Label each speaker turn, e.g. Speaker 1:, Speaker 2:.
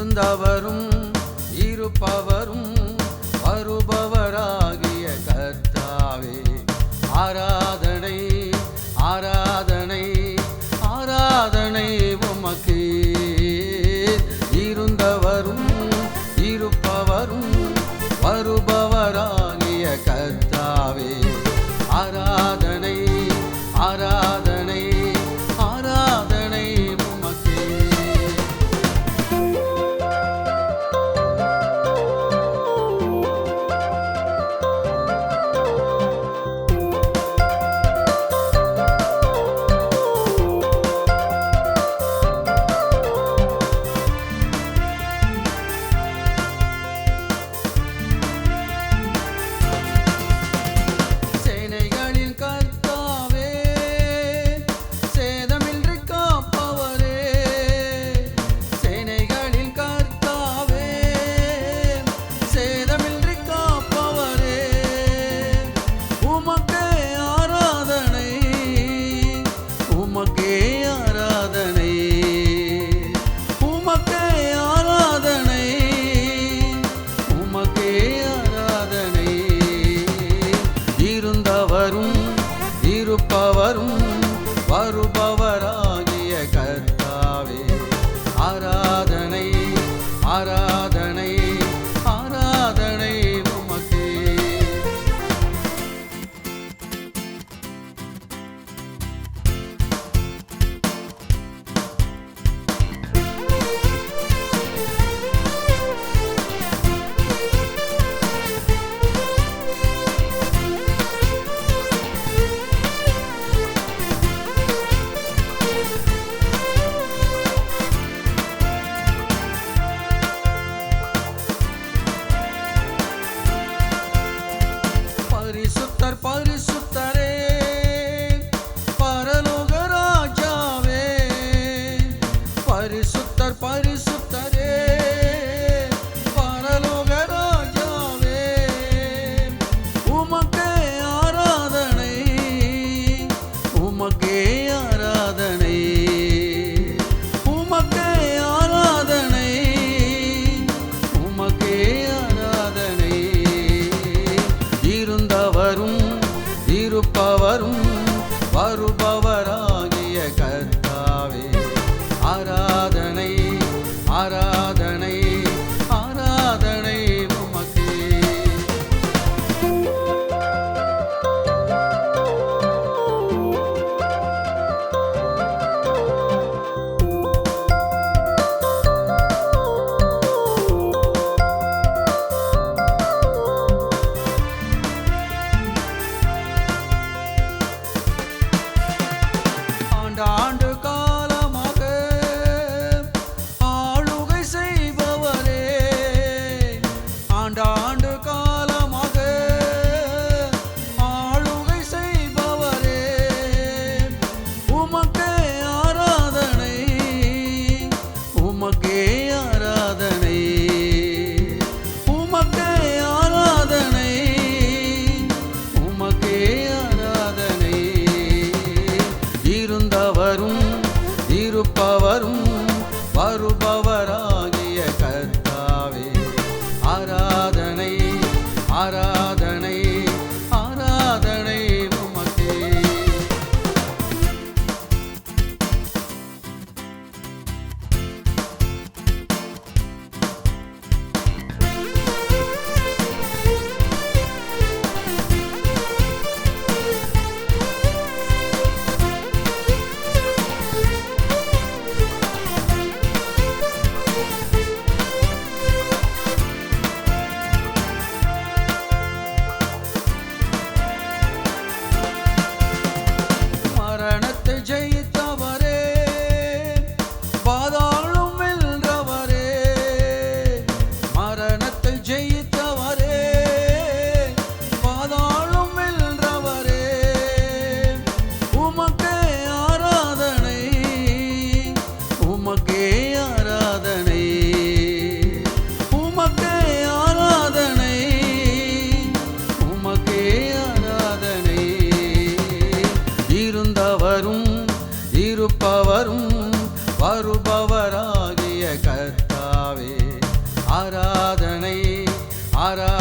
Speaker 1: இருந்தவரும் இருப்பவரும் வருபவராகிய கர்த்தாவே. ஆராதனை ஆராதனை ஆராதனை. இருப்பவரும் தான் ಅವರಾ ஆரா